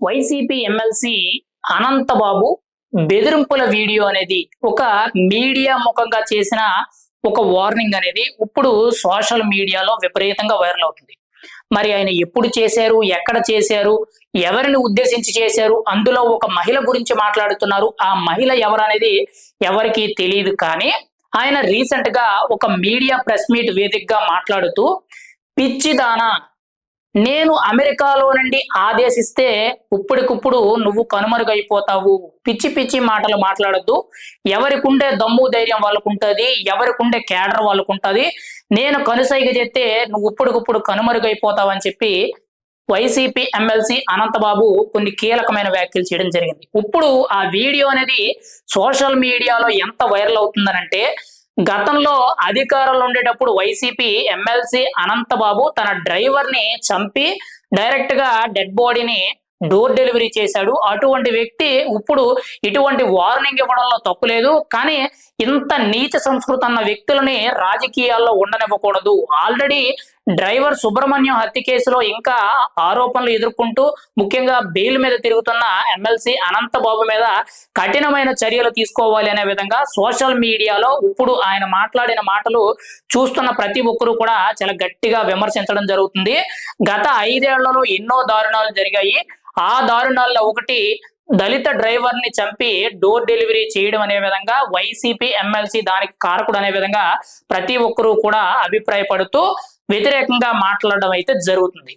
YCP MLC Anantha Babu బెదిరింపుల video అనేది ఒక మీడియా ముఖంగా చేసిన ఒక వార్నింగ్ అనేది ఇప్పుడు సోషల్ మీడియాలో విపరీతంగా వైరల్ అవుతుంది. మరి ఆయన ఎప్పుడు చేశారు ఎక్కడ చేశారు ఎవరిని ఉద్దేశించి చేశారు అందులో ఒక మహిళ గురించి మాట్లాడుతున్నారు. ఆ మహిళ ఎవరనేది ఎవరికి తెలియదు కానీ ఆయన రీసెంట్గా ఒక మీడియా ప్రెస్ మీట్ వేదికగా మాట్లాడుతూ పిచ్చిదానా నేను అమెరికాలో నుండి ఆదేశిస్తే ఇప్పటికిప్పుడు నువ్వు కనుమరుగైపోతావు. పిచ్చి పిచ్చి మాటలు మాట్లాడొద్దు. ఎవరికుండే దమ్ము ధైర్యం వాళ్ళకుంటుంది ఎవరికుండే కేడర్ వాళ్ళకుంటుంది. నేను కనుసైగ చేస్తే నువ్వు ఇప్పటికిప్పుడు కనుమరుగైపోతావు అని చెప్పి వైసీపీ ఎమ్మెల్సీ అనంతబాబు కొన్ని కీలకమైన వ్యాఖ్యలు చేయడం జరిగింది. ఇప్పుడు ఆ వీడియో అనేది సోషల్ మీడియాలో ఎంత వైరల్ అవుతుందనంటే గతంలో అధికారంలో ఉండేటప్పుడు వైసీపీ ఎమ్మెల్సీ అనంతబాబు తన డ్రైవర్ని చంపి డైరెక్ట్గా డెడ్ బాడీని డోర్ డెలివరీ చేశాడు. అటువంటి వ్యక్తి ఇప్పుడు ఇటువంటి వార్నింగ్ ఇవ్వడంలో తప్పు లేదు. కానీ ఇంత నీచ సంస్కృతి అన్న వ్యక్తులని రాజకీయాల్లో ఉండనివ్వకూడదు. ఆల్రెడీ డ్రైవర్ సుబ్రహ్మణ్యం హత్య కేసులో ఇంకా ఆరోపణలు ఎదుర్కొంటూ ముఖ్యంగా బెయిల్ మీద తిరుగుతున్న ఎమ్మెల్సీ అనంతబాబు మీద కఠినమైన చర్యలు తీసుకోవాలి అనే విధంగా సోషల్ మీడియాలో ఇప్పుడు ఆయన మాట్లాడిన మాటలు చూస్తున్న ప్రతి ఒక్కరూ కూడా చాలా గట్టిగా విమర్శించడం జరుగుతుంది. గత ఐదేళ్ళలో ఎన్నో దారుణాలు జరిగాయి. ఆ దారుణాల్లో ఒకటి దళిత డ్రైవర్ని చంపి డోర్ డెలివరీ చేయడం అనే విధంగా వైసీపీ ఎమ్మెల్సీ దానికి కారకుడు అనే విధంగా ప్రతి ఒక్కరూ కూడా అభిప్రాయపడుతూ వ్యతిరేకంగా మాట్లాడడం అయితే జరుగుతుంది.